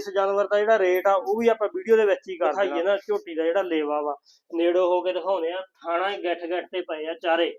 ਇਸ ਜਾਨਵਰ ਦਾ ਜਿਹੜਾ ਰੇਟ ਆ ਉਹ ਵੀ ਆਪਾਂ ਵੀਡੀਓ ਦੇ ਵਿੱਚ ਹੀ ਕਰ ਦਿਖਾਈਏ ਨਾ ਝੋਟੀ ਦਾ ਜਿਹੜਾ ਲੇਵਾ ਵਾ ਨੇੜੋ ਹੋ ਕੇ ਦਿਖਾਉਨੇ ਆ ਥਾਣਾ ਗੱਠ ਗੱਠ ਤੇ ਪਏ ਆ ਚਾਰੇ।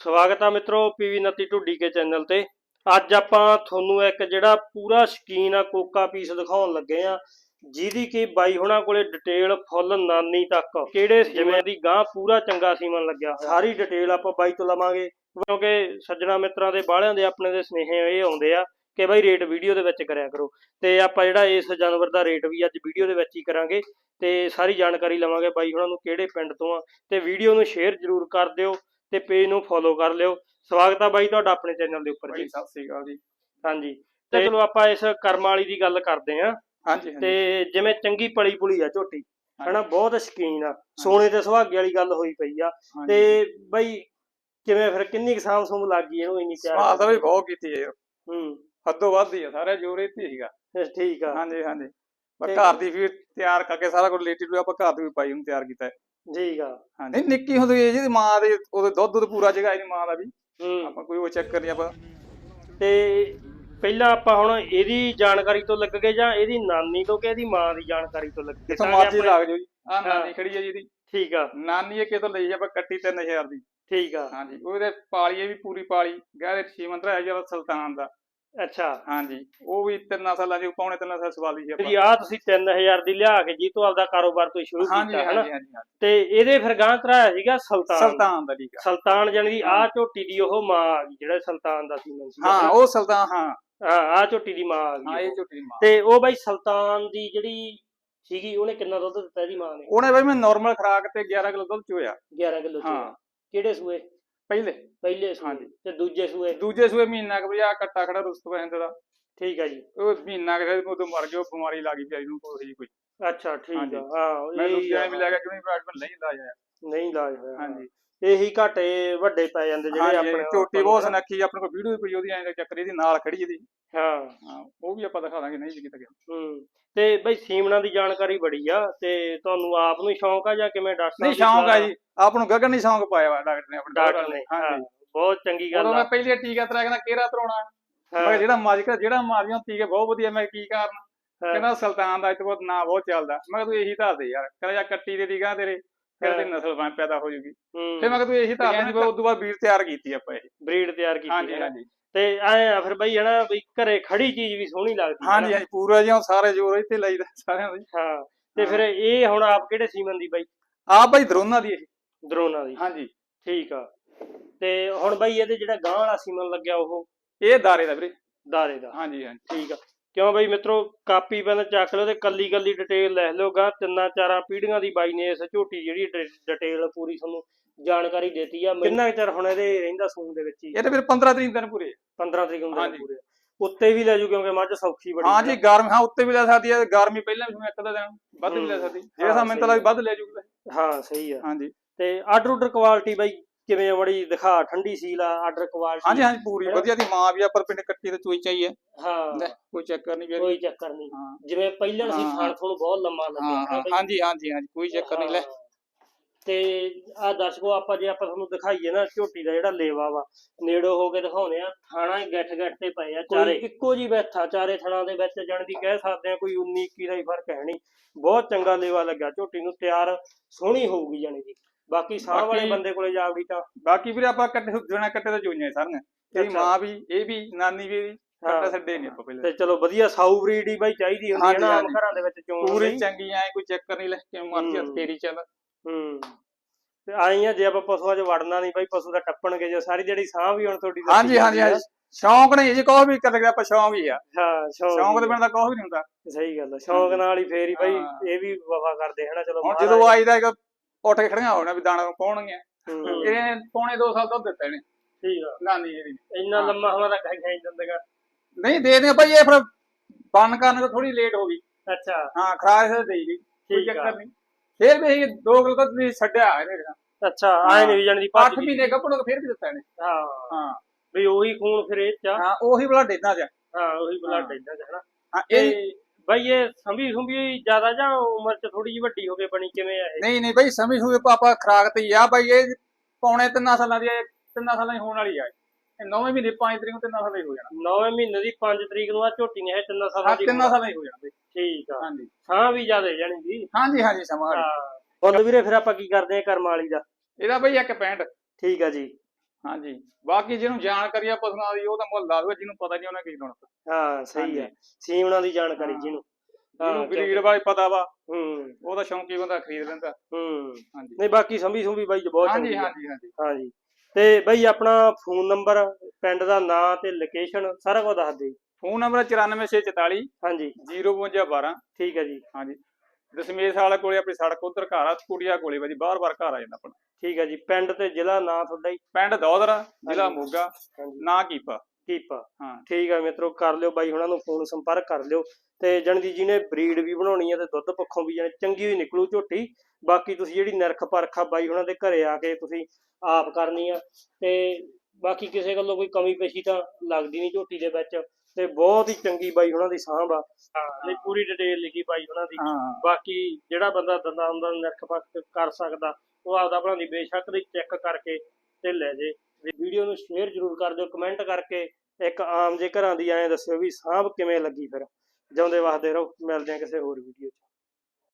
ਸਵਾਗਤ ਆ ਮਿੱਤਰੋ ਪੀਵੀ ਨੱਤੀ ਢੁੱਡੀ ਕੇ ਚੈਨਲ ਤੇ। ਅੱਜ ਆਪਾਂ ਤੁਹਾਨੂੰ ਇੱਕ ਜਿਹੜਾ ਪੂਰਾ ਸ਼ਕੀਨ ਆ ਕੋਕਾ ਪੀਸ ਦਿਖਾਉਣ ਲੱਗੇ ਆ ਜਿਹਦੀ ਕਿ ਬਾਈ ਹੁਣਾਂ ਕੋਲੇ ਡਿਟੇਲ ਫੁੱਲ ਨਾਨੀ ਤੱਕ। ਕਿਹੜੇ ਜਿਵੇਂ ਦੀ ਗਾਂ ਪੂਰਾ ਚੰਗਾ ਸੀਮਨ ਲੱਗਿਆ ਸਾਰੀ ਡਿਟੇਲ ਆਪਾਂ ਬਾਈ ਤੋਂ ਲਵਾਂਗੇ ਕਿਉਂਕਿ ਸੱਜਣਾ ਮਿੱਤਰਾਂ ਦੇ ਬਾਹਲਿਆਂ ਦੇ ਆਪਣੇ ਦੇ ਸਨੇਹੇ ਇਹ ਆਉਂਦੇ ਆ। ਕਿ ਬਾਈ ਰੇਟ ਵੀਡੀਓ ਦੇ ਵਿੱਚ ਕਰਿਆ ਕਰੋ। ਤੇ ਆਪਾਂ ਜਿਹੜਾ ਇਸ ਜਾਨਵਰ ਦਾ ਰੇਟ ਵੀ ਅੱਜ ਵੀਡੀਓ ਦੇ ਵਿੱਚ ਹੀ ਕਰਾਂਗੇ। ਤੇ ਸਾਰੀ ਜਾਣਕਾਰੀ ਲਵਾਂਗੇ ਬਾਈ ਹੁਣਾਂ ਨੂੰ ਕਿਹੜੇ ਪਿੰਡ ਤੋਂ ਆ। ਤੇ ਵੀਡੀਓ ਨੂੰ ਸ਼ੇਅਰ ਜ਼ਰੂਰ ਕਰ ਦਿਓ ਤੇ ਪੇਜ ਨੂੰ ਫੋਲੋ ਕਰ ਲਿਓ। ਸਵਾਗਤ ਆ ਬਾਈ ਤੁਹਾਡਾ ਆਪਣੇ ਚੈਨਲ ਦੇ ਉੱਪਰ ਜੀ। ਸਤਿ ਸ੍ਰੀ ਅਕਾਲ ਜੀ। ਹਾਂਜੀ। ਤੇ ਚਲੋ ਆਪਾਂ ਇਸ ਕਰਮ ਵਾਲੀ ਦੀ ਗੱਲ ਕਰਦੇ ਆਂ ਹਾਂਜੀ ਤੇ ਜਿਵੇਂ ਚੰਗੀ ਪਲੀ ਪੁਲੀ ਆ ਝੋਟੀ ਹਨਾ ਬਹੁਤ ਸ਼ਕੀਨ ਆ। ਸੋਨੇ ਤੇ ਸੁਹਾਗੇ ਵਾਲੀ ਗੱਲ ਹੋਈ ਪਈ ਆ। ਤੇ ਬਈ ਕਿਵੇਂ ਫਿਰ ਕਿੰਨੀ ਕੁ ਸਾਂਭ ਸੁੰਭ ਲੱਗ ਗਈ ਇਹਨੂੰ ਇੰਨੀ ਸਵਾਲ ਤਾਂ ਵੀ ਬਹੁਤ ਕੀਤੀ ਹੈ ਹੂੰ। ਹੱਦੋਂ ਵੱਧ ਹੀ ਆ ਸਾਰੇ ਜੋਰੇ ਸੀਗਾ ਫਿਰ ਠੀਕ ਆ। ਹਾਂਜੀ ਹਾਂਜੀ। ਪਰ ਘਰ ਦੀ ਫਿਰ ਤਿਆਰ ਕਰਕੇ ਸਾਰਾ ਕੁਝ ਲੇਟੀ ਆਪਾਂ ਘਰ ਦੀ ਵੀ ਪਾਈ ਨੂੰ ਤਿਆਰ ਕੀਤਾ ਹੈ। ਠੀਕ ਆ। ਹਾਂਜੀ। ਨਹੀਂ, ਨਿੱਕੀ ਹੁੰਦੀ ਹੈ ਜਿਹਦੀ ਮਾਂ ਦੇ ਉਹਦੇ ਦੁੱਧ ਦੁੱਧ ਪੂਰਾ ਜਗਾ ਇਹਦੀ ਮਾਂ ਦਾ ਵੀ। ਹੂੰ। ਆਪਾਂ ਕੋਈ ਉਹ ਚੱਕਰ ਨਹੀਂ ਆਪਾਂ। ਤੇ ਪਹਿਲਾਂ ਆਪਾਂ ਹੁਣ ਇਹਦੀ ਜਾਣਕਾਰੀ ਤੋਂ ਲੱਗ ਗਏ ਜਾਂ ਇਹਦੀ ਨਾਨੀ ਤੋਂ ਕਿ ਇਹਦੀ ਮਾਂ ਦੀ ਜਾਣਕਾਰੀ ਤੋਂ ਲੱਗ ਗਏ? ਤਾਂ ਮਰਜ਼ੀ ਲੱਗ ਜਾਓ ਜੀ। ਆ। ਨਾਨੀ ਖੜੀ ਹੈ ਜਿਹਦੀ ਠੀਕ ਆ। ਨਾਨੀ ਇਹ ਕਿਤੋਂ ਲਈ ਆਪਾਂ ਕੱਟੀ 3000 ਦੀ। ਠੀਕ ਆ। ਹਾਂਜੀ ਉਹਦੇ ਪਾਲੀਏ ਵੀ ਪੂਰੀ ਪਾਲੀ। ਗਾਹ ਛੀਮੰਤਰਾ ਹੈ ਜਿਹੜਾ ਸੁਲਤਾਨ ਦਾ। ਅੱਛਾ। ਹਾਂਜੀ। ਉਹ ਵੀ ਤਿੰਨ ਸਾਲਾਂ ਦੀ ਪੌਣੇ ਤਿੰਨ ਸਾਲ ਸਵਾਲੀ ਸੀ ਜੀ ਆਪਾਂ। ਆ ਤੁਸੀਂ 3000 ਦੀ ਲਿਆ ਕੇ ਜੀ ਤੋਂ ਆਪਦਾ ਕਾਰੋਬਾਰ ਤੋਂ ਸ਼ੁਰੂ ਹਾਂਜੀ ਕੀਤਾ ਹਨਾ? ਹਾਂਜੀ ਹਾਂਜੀ ਹਾਂਜੀ। ਤੇ ਇਹਦੇ ਫਿਰ ਗਾਂ ਕਰਾਇਆ ਸੀਗਾ ਸੁਲਤਾਨ। ਸੁਲਤਾਨ ਦਾ ਆ ਸੁਲਤਾਨ ਜਾਨੀ ਦੀ ਆ ਝੋਟੀ ਦੀ ਉਹ ਮਾਂ ਆ ਗਈ ਜਿਹੜਾ ਸੁਲਤਾਨ ਦਾ ਸੀ ਸੀ ਹਾਂ ਉਹ ਸੁਲਤਾਨ ਹਾਂ। ਆ ਝੋਟੀ ਦੀ ਮਾਂ ਆ ਹਾਂ ਗਈ ਇਹ ਉਹ। ਝੋਟੀ ਦੀ ਮਾਂ। ਤੇ ਉਹ ਬਾਈ ਸੁਲਤਾਨ ਦੀ ਜਿਹੜੀ ਸੀਗੀ ਉਹਨੇ ਕਿੰਨਾ ਦੁੱਧ ਦਿੱਤਾ ਇਹਦੀ ਮਾਂ ਨੇ? ਉਹਨੇ ਬਈ ਮੈਂ ਨਾਰਮਲ ਖਰਾਕ ਤੇ 11 ਕਿਲੋ ਦੁੱਧ ਚੋਇਆ। 11 ਕਿਲੋ ਹਾਂ। ਕਿਹੜੇ ਸੂਏ? ਪਹਿਲੇ? ਪਹਿਲੇ ਸੂਏ ਹਾਂਜੀ। ਤੇ ਦੂਜੇ ਸੂਏ? ਦੂਜੇ ਸੂਏ ਮਹੀਨਾ ਕੁ ਆ ਕੱਟਾ ਖੜਾ ਰੁਸਤ ਪੈਂਦੇ ਦਾ। ਠੀਕ ਆ ਜੀ। ਉਹ ਮਹੀਨਾ ਕੁ ਉਦੋਂ ਮਰ ਗਿਆ ਉਹ ਬਿਮਾਰੀ ਲੱਗ ਗਈ ਵਿਚਾਰੀ ਨੂੰ ਕੋਈ ਕੋਈ। ਅੱਛਾ ਠੀਕ ਹਾਂਜੀ। ਆ ਹਾਂ ਮੈਂ ਇਹੀ ਲੁਧਿਆਣੇ। ਵੀ ਲੈ ਗਿਆ ਕਿਉਂ ਬਰਾਡ ਪਰ ਨਹੀਂ ਲਾਇਆ। ਨਹੀਂ ਲਾਜ ਹੋਇਆ। ਹਾਂਜੀ। ਇਹੀ ਘਾਟੇ ਵੱਡੇ ਪੈ ਜਾਂਦੇ ਜਿਹੜੇ ਆਪਣੇ ਝੋਟੀ ਬਹੁਤ ਸੁਨੱਖੀ ਆਪਣੇ ਕੋਲ ਵੀਡੀਓ ਵੀ ਪਈ ਉਹਦੀ ਐਂ ਚੱਕਰ ਇਹਦੀ ਨਾਲ ਖੜੀ ਇਹਦੀ ਹਾਂ। ਉਹ ਵੀ ਆਪਾਂ ਦਿਖਾ ਦਾਂਗੇ ਨਹੀਂ ਜੀ ਕਿਤੇ ਗਿਆ। ਹੂੰ ਤੇ ਬਈ ਸੀਮਣਾ ਦੀ ਜਾਣਕਾਰੀ ਬੜੀ ਆ ਤੇ ਤੁਹਾਨੂੰ ਆਪ ਨੂੰ ਸ਼ੌਂਕ ਆ ਜਾਂ ਕਿਵੇਂ ਡਾਕਟਰ ਨਹੀਂ ਦੀ ਸ਼ੌਂਕ ਆ ਜੀ ਆਪ ਨੂੰ ਗਗਨ ਨਹੀਂ ਸ਼ੌਂਕ ਪਾਇਆ ਡਾਕਟਰ ਨੇ ਆਪਣੇ ਡਾਕਟਰ ਨੇ ਹਾਂ ਬਹੁਤ ਚੰਗੀ ਗੱਲ ਆ। ਮੈਂ ਪਹਿਲੀ ਟੀਕਾ ਤਰਾ ਕਹਿੰਦਾ ਕਿਹੜਾ ਤਰਾਉਣਾ? ਮੈਂ ਜਿਹੜਾ ਮਾਜਿਕ ਜਿਹੜਾ ਮਾਰੀਆਂ ਟੀਕੇ ਬਹੁਤ ਵਧੀਆ ਮੈਂ ਕੀ ਕਾਰਨ? ਕਹਿੰਦਾ ਸੁਲਤਾਨ ਦਾ ਇਸ ਤੋਂ ਬਾਅਦ ਨਾਂ ਬਹੁਤ ਚੱਲਦਾ। ਮੈਂ ਕਿਹਾ ਤੂੰ ਇਹੀ ਦੱਸ ਦੇ ਯਾਰ ਕਹਿੰਦਾ ਯਾ ਕੱਟੀ ਦੇ ਦੀਗਾ ਤੇਰੇ। ਫਿਰ ਤੇ। ਨਸਲ ਬਣ ਪੈਦਾ ਹੋ ਜੂਗੀ। ਫਿਰ ਮੈਂ ਕਿਹਾ ਤੂੰ ਇਹੀ ਦੱਸ ਦੇ ਫਿਰ ਉਸ ਤੋਂ ਬਾਅਦ ਤਿਆਰ ਕੀਤੀ ਆਪਾਂ ਇਹ। ਬਰੀਡ ਤਿਆਰ ਕੀਤੀ ਹਾਂਜੀ ਹਾਂਜੀ। ਤੇ ਐ ਆ ਫਿਰ ਬਈ ਹਨਾ ਬਈ ਘਰੇ ਖੜੀ ਚੀਜ਼ ਵੀ ਸੋਹਣੀ ਲੱਗਦੀ ਹਾਂਜੀ। ਹਾਂਜੀ ਪੂਰਾ ਜਿਹਾ ਸਾਰੇ ਜੋਰ ਇੱਥੇ ਲਾਈਦਾ ਸਾਰਿਆਂ ਦੀ ਹਾਂ। ਤੇ ਫਿਰ ਇਹ ਹੁਣ ਆਪ ਕਿਹੜੇ ਸੀਮਨ ਦੀ ਬਾਈ? ਆਪ ਭਾਈ ਦਰੋਨਾ ਦੀ ਇਹ। ਦਰੋਨਾ ਦੀ। ਹਾਂਜੀ। ਠੀਕ ਆ। ਤੇ ਹੁਣ ਬਾਈ ਇਹਦੇ ਜਿਹੜਾ ਗਾਂ ਵਾਲਾ ਸੀਮਨ ਲੱਗਿਆ ਉਹ? ਇਹ ਦਾਰੇ ਦਾ ਵੀਰੇ। ਦਾਰੇ ਦਾ। ਹਾਂਜੀ ਹਾਂਜੀ। ਠੀਕ ਆ। ਕਿਉਂ ਬਈ ਮਿੱਤਰੋ ਕਾਪੀ ਪਹਿਲਾਂ ਚੱਕ ਲਿਓ ਤੇ ਕੱਲੀ ਕੱਲੀ ਡਿਟੇਲ ਲੈ ਲਿਓ ਗਾ। ਤਿੰਨਾਂ ਚਾਰਾਂ ਪੀੜ੍ਹੀਆਂ ਦੀ ਬਾਈ ਨੇ ਇਸ ਝੋਟੀ ਜਿਹੜੀ ਡਿਟੇਲ ਪੂਰੀ ਤੁਹਾਨੂੰ ਜਾਣਕਾਰੀ ਦਿੱਤੀ ਆ। ਕਿੰਨਾ ਚਿਰ ਹੁਣ ਇਹਦੇ ਰਹਿੰਦਾ ਸੂਣ ਦੇ ਵਿੱਚ ਹੀ? ਇਹ ਤਾਂ ਫਿਰ 15 ਤਰੀਕ ਦਿਨ ਪੂਰੇ। 15 ਤਰੀਕ ਹੁੰਦੇ। ਪੂਰੇ ਉੱਤੇ ਵੀ ਲੈ ਜੂ ਕਿਉਂਕਿ ਮੱਝ ਸੌਖੀ ਬੜੀ ਹਾਂਜੀ ਗਰਮ ਹਾਂ ਉੱਤੇ ਵੀ ਲੈ ਸਕਦੀ ਹੈ ਗਰਮੀ ਪਹਿਲਾਂ ਵੀ ਇੱਕ ਦਾ ਦਿਨ ਵੱਧ ਵੀ ਲੈ ਹੂੰ। ਸਕਦੀ। ਹਾਂ, ਜੇ ਸਾ ਮੈਨੂੰ ਤਾਂ ਵੱਧ ਲੈ ਜੂਗਾ ਹਾਂ ਸਹੀ ਆ। ਹਾਂਜੀ। ਤੇ ਆਰਡਰ ਆਰਡਰ ਕੁਆਲਿਟੀ ਬਾਈ ਕਿਵੇਂ ਆ ਬੜੀ ਦਿਖਾ ਠੰਡੀ ਸੀਲ ਆ ਆਰਡਰ ਕੁਆਲਿਟੀ। ਹਾਂਜੀ ਹਾਂਜੀ ਪੂਰੀ? ਵਧੀਆ ਦੀ ਮਾਂ ਵੀ ਆ ਪਰ ਪਿੰਡ ਕੱਟੀ ਤੇ ਚੋਈ ਚਾਹੀਏ ਹਾਂ। ਲੈ ਕੋਈ ਚੱਕਰ ਨਹੀਂ ਕੋਈ ਚੱਕਰ ਨਹੀਂ ਹਾਂ। ਜਿਵੇਂ ਪਹਿਲਾਂ ਸੀ ਹਾਂ, ਥਾਣ ਤੁਹਾਨੂੰ ਬਹੁਤ ਲੰਮਾ ਹਾਂ ਲੱਗਿਆ ਹਾਂ ਹਾਂਜੀ ਹਾਂਜੀ ਹਾਂਜੀ ਕੋਈ ਚੱਕਰ ਨਹੀਂ ਲੈ। ਹਾਂ। ਤੇ ਆ ਦਰਸ਼ਕੋ ਆਪਾਂ ਜੇ ਆਪਾਂ ਤੁਹਾਨੂੰ ਦਿਖਾਈਏ ਨਾ ਝੋਟੀ ਦਾ ਜਿਹੜਾ ਲੇਵਾ ਵਾ ਨੇੜੋ ਹੋ ਕੇ ਦਿਖਾਉਨੇ ਆ ਥਾਣਾ ਹੀ ਗੱਠ ਗੱਠ ਤੇ ਪਏ ਆ ਚਾਰੇ। ਇੱਕੋ ਜੀ ਬੈਠਾ ਚਾਰੇ ਥਣਾ ਦੇ ਵਿੱਚ ਜਾਣ ਦੀ ਕਹਿ ਸਕਦੇ ਆ ਕੋਈ 19 21 ਦਾ ਹੀ ਫ਼ਰਕ ਹੈ ਨਹੀਂ। ਬਹੁਤ ਚੰਗਾ ਲੇਵਾ ਲੱਗਾ ਝੋਟੀ ਨੂੰ ਤਿਆਰ ਸੋਹਣੀ ਹੋਊਗੀ ਜਾਣੀ ਜੀ ਬਾਕੀ ਸਾਹ ਵਾਲੇ ਬਾਕੀ- ਬੰਦੇ ਕੋਲੇ ਜਾਵੜੀ ਤਾਂ ਬਾਕੀ ਵੀਰੇ ਆਪਾਂ ਕੱਟੇ ਜਣਾ ਕੱਟੇ ਤੇ ਚੋਈਆਂ ਸਾਰੀਆਂ ਅੱਛਾ। ਮਾਂ ਵੀ ਇਹ ਵੀ ਨਾਨੀ ਵੀ ਹਾਂ। ਕੱਟਾ ਛੱਡੇ ਨਹੀਂ ਆਪਾਂ ਪਹਿਲੇ ਤੇ ਚਲੋ ਵਧੀਆ ਸਾਊ ਬਰੀਡ ਹੀ ਬਾਈ ਚਾਹੀਦੀ ਹੁੰਦੀ ਹੈ ਹਾਂਜੀ, ਨਾ ਆਮ ਹਾਂਜੀ। ਘਰਾਂ ਦੇ ਵਿੱਚ ਚੋਣ ਪੂਰੀ ਲਈ। ਚੰਗੀ ਐ ਕੋਈ ਚੱਕਰ ਨਹੀਂ ਲੈ ਕਿਉਂ ਮਰਜ਼ੀ ਹੂੰ। ਤੇਰੀ ਚੱਲ ਹੂੰ ਤੇ ਆਈ ਆ ਜੇ ਆਪਾਂ ਪਸ਼ੂਆਂ 'ਚ ਵੜਨਾ ਨਹੀਂ ਬਾਈ ਪਸ਼ੂ ਦਾ ਟੱਪਣਗੇ ਜੇ ਸਾਰੀ ਜਿਹੜੀ ਸਾਹ ਵੀ ਹੁਣ ਤੁਹਾਡੀ ਦੱਸੀ ਹਾਂਜੀ ਹਾਂਜੀ ਜਾਂਦੀ ਆ। ਹਾਂਜੀ ਸ਼ੌਂਕ ਨਹੀਂ ਜੀ ਕੋਈ ਵੀ ਕਰ ਗਿਆ ਆਪਾਂ ਸ਼ੌਂਕ ਹੀ ਆ ਹਾਂ ਸ਼ੌਂਕ ਸ਼ੌਂਕ ਦੇ। ਬਿਨਾਂ ਤਾਂ ਕੋਈ ਵੀ ਨਹੀਂ ਹੁੰਦਾ ਸਹੀ ਗੱਲ ਆ ਸ਼ੌਂਕ ਨਾਲ ਹੀ ਫੇਰ ਹੀ ਬਾਈ ਹਾਂ। ਇਹ ਵੀ ਵਫਾ ਕਰਦੇ ਹਨਾ ਚਲੋ ਹੁਣ ਜਦੋਂ ਆਈਦਾ ਇੱਕ ਉੱਠ ਕੇ ਖੜੀਆਂ ਹੋਣਾ ਵੀ ਦਾਣਾ ਪਾਉਣਗੇ ਹੂੰ, ਇਹਨੇ ਪੌਣੇ 2 ਸਾਲ ਦੁੱਧ ਦਿੱਤਾ ਇਹਨੇ ਠੀਕ ਆ। ਨਾਨੀ ਜਿਹੜੀ ਨੇ। ਇੰਨਾ ਹਾਂ। ਲੰਮਾ ਹਮਾਰਾ ਖਾਈ ਖਾਈ ਜਾਂਦੇਗਾ। ਨਹੀਂ ਦੇ ਦੇ ਭਾਈ ਇਹ ਫਿਰ ਬੰਨ ਕਰਨ ਤੋਂ ਥੋੜੀ ਲੇਟ ਹੋ ਗਈ। ਅੱਛਾ। ਹਾਂ ਖਰਾਜ ਤੇ ਦੇਈ ਗਈ। ਕੋਈ ਠੀਕ ਆ। ਚੱਕਰ ਨਹੀਂ। ਫੇਰ ਵੀ ਇਹ 2 ਕਿਲੋ ਤੱਕ ਵੀ ਛੱਡਿਆ ਇਹਨੇ ਅੱਛਾ ਆਏ ਨਹੀਂ ਜਾਣ ਦੀ 8 ਭੱਜ ਗਈ। ਮਹੀਨੇ ਗੱਭਣੋਂ ਤਾਂ ਫੇਰ ਵੀ ਦਿੱਤਾ ਇਹਨੇ। ਹਾਂ। ਹਾਂ। ਵੀ ਉਹੀ ਖੂਨ ਫਿਰ ਇਹ ਚ ਆ। ਹਾਂ ਉਹੀ ਬਲਾ ਡੇਨਾ ਜਾ ਹਾਂ ਉਹੀ ਬਲੱਡ ਹਾਂ। ਇਦਾਂ ਹਨਾ। ਹਾਂ ਤੇ ਇਹ ਬਾਈ ਇਹ ਸੰਭੀ ਸੰਭੀ ਜ਼ਿਆਦਾ ਜਾਂ ਉਮਰ ਚ ਥੋੜੀ ਜਿਹੀ ਵੱਡੀ ਹੋ ਕੇ ਬਣੀ ਕਿਵੇਂ ਆ ਇਹ? ਨਹੀਂ ਨਹੀਂ ਭਾਈ ਸਮਝ ਹੋਏ ਪਾਪਾ ਖਰਾਕ ਤੇ ਹੀ ਆ। ਭਾਈ ਇਹ ਪੌਣੇ ਤਿੰਨਾਂ ਸਾਲਾਂ ਦੀ ਇਹ ਤਿੰਨਾਂ ਸਾਲਾਂ ਦੀ ਹੋਣ ਵਾਲੀ ਆ। ਇਹ ਨੌਵੇਂ ਮਹੀਨੇ 5 ਤਰੀਕ ਨੂੰ ਤਿੰਨਾਂ ਸਾਲਾਂ ਹੀ ਹੋ ਜਾਣਾ। 9ਵੇਂ ਮਹੀਨੇ ਦੀ 5 ਤਰੀਕ ਨੂੰ ਆ ਝੋਟੀ ਨੇ ਇਹ ਤਿੰਨ ਸਾਲਾਂ ਹਾਂ ਦੀ ਤਿੰਨਾਂ। ਸਾਲਾਂ ਹੀ ਹੋ ਜਾਣਾ ਬਈ। ਠੀਕ ਆ। ਹਾਂਜੀ। ਸਾਹ ਵੀ ਜ਼ਿਆਦਾ ਜਾਣੀ ਦੀ ਹਾਂਜੀ ਹਾਂਜੀ ਸਮਾਂ ਹਾਂ। ਹੁਣ ਵੀਰੇ ਫਿਰ ਆਪਾਂ ਕੀ ਕਰਦੇ ਆ ਕਰਮ ਵਾਲੀ ਦਾ? ਇਹਦਾ ਬਈ ਇੱਕ ਪੈਂਟ। ਠੀਕ ਆ ਜੀ। ਹਾਂਜੀ। ਬਾਕੀ ਜਿਹਨੂੰ ਜਾਣਕਾਰੀ ਆ ਪਸ਼ੂਆਂ ਦੀ ਉਹ ਤਾਂ ਮੁੱਲ ਲਾ ਦੋ ਜਿਹਨੂੰ ਪਤਾ ਨਹੀਂ ਉਹਨੇ ਕੀ ਲਾਉਣਾ। ਹਾਂ ਸਹੀ ਹਾਂਜੀ। ਸੀਮਣਾ ਦੀ ਜਾਣਕਾਰੀ ਹਾਂ। ਜਿਹਨੂੰ। ਜਿਹਨੂੰ ਹਾਂ, ਬਰੀਡ ਬਾਰੇ ਪਤਾ ਵਾ ਹੂੰ। ਉਹ ਤਾਂ ਸ਼ੌਂਕੀ ਬੰਦਾ ਖਰੀਦ ਲੈਂਦਾ। ਹੂੰ। ਹਾਂਜੀ। ਨਹੀਂ ਬਾਕੀ ਸੰਭੀ ਸੁੰਭੀ ਬਾਈ ਜੀ ਬਹੁਤ ਹਾਂਜੀ। ਹਾਂਜੀ ਹਾਂਜੀ। ਹਾਂਜੀ। ਤੇ ਬਾਈ ਆਪਣਾ ਫੋਨ ਨੰਬਰ ਪਿੰਡ ਦਾ ਨਾਂ ਤੇ ਲੋਕੇਸ਼ਨ ਸਾਰਾ ਕੁਝ ਦੱਸ ਦੇ ਫੋਨ ਨੰਬਰ 94644 ਹਾਂਜੀ। 05212 ਠੀਕ ਹੈ ਜੀ। ਹਾਂਜੀ। ਦਸ਼ਮੇਸ਼ ਵਾਲਾ ਕੋਲੇ ਆਪਣੀ ਸੜਕ ਉਧਰ ਘਰ ਆ ਕੁੜੀਆ ਕੋਲੇ ਵਾ ਜੀ ਬਾਰ-ਬਾਰ ਘਰ ਆ ਜਾਂਦਾ ਆਪਣਾ। ਠੀਕ ਹੈ ਜੀ ਪਿੰਡ ਤੇ ਜ਼ਿਲ੍ਹਾ ਨਾਂ ਤੁਹਾਡਾ ਹੀ ਪਿੰਡ ਦੌਦਰਾ ਜ਼ਿਲ੍ਹਾ। ਮੋਗਾ ਨਾਂ ਕੀਪਾ। ਕੀਪਾ। ਹਾਂ। ਠੀਕ ਹੈ ਮਿੱਤਰੋ ਕਰ ਲਿਓ ਬਾਈ ਉਹਨਾਂ ਨੂੰ ਫੋਨ ਸੰਪਰਕ ਕਰ ਲਿਓ। ਤੇ ਜਣ ਦੀ ਜਿਹਨੇ ਬਰੀਡ ਵੀ ਬਣਾਉਣੀ ਹੈ ਤੇ ਦੁੱਧ ਪੱਖੋਂ ਵੀ ਜਣੇ ਚੰਗੀ ਹੋਈ ਨਿਕਲੂ ਝੋਟੀ। ਬਾਕੀ ਤੁਸੀਂ ਜਿਹੜੀ ਨਿਰਖ ਪਰਖ ਬਾਈ ਉਹਨਾਂ ਦੇ ਘਰੇ ਆ ਕੇ ਤੁਸੀਂ ਆਪ ਕਰਨੀ ਆ। ਤੇ ਬਾਕੀ ਕਿਸੇ ਗੱਲੋਂ ਕੋਈ ਕਮੀ ਪੇਸ਼ੀ ਤਾਂ ਲੱਗਦੀ ਨਹੀਂ ਝੋਟੀ ਦੇ ਵਿੱਚ। ਤੇ ਬਹੁਤ ਹੀ ਚੰਗੀ ਬਾਈ ਉਹਨਾਂ ਦੀ ਸਾਂਭ ਆ। ਨਹੀਂ ਪੂਰੀ ਡਿਟੇਲ ਲਿਖੀ ਬਾਈ ਉਹਨਾਂ ਦੀ। ਬਾਕੀ ਜਿਹੜਾ ਬੰਦਾ ਦੰਦਾਂ ਦਾ ਨਿਰਖ ਪਰਖ ਕਰ ਸਕਦਾ ਉਹ ਆਪਦਾ ਆਪਣਾ ਦੀ ਬੇਸ਼ੱਕ ਦੀ ਚੈੱਕ ਕਰਕੇ ਤੇ ਲੈ ਜੇ। ਵੀਡੀਓ ਨੂੰ ਸ਼ੇਅਰ ਜ਼ਰੂਰ ਕਰ ਦਿਓ ਕਮੈਂਟ ਕਰਕੇ ਇੱਕ ਆਮ ਜੇ ਘਰਾਂ ਦੀ ਐਂ ਦੱਸਿਓ ਵੀ ਸਾਂਭ ਕਿਵੇਂ ਲੱਗੀ ਫਿਰ। ਜਿਉਂਦੇ ਵਸਦੇ ਰਹੋ ਮਿਲਦੇ ਆ ਕਿਸੇ ਹੋਰ ਵੀਡੀਓ 'ਚ।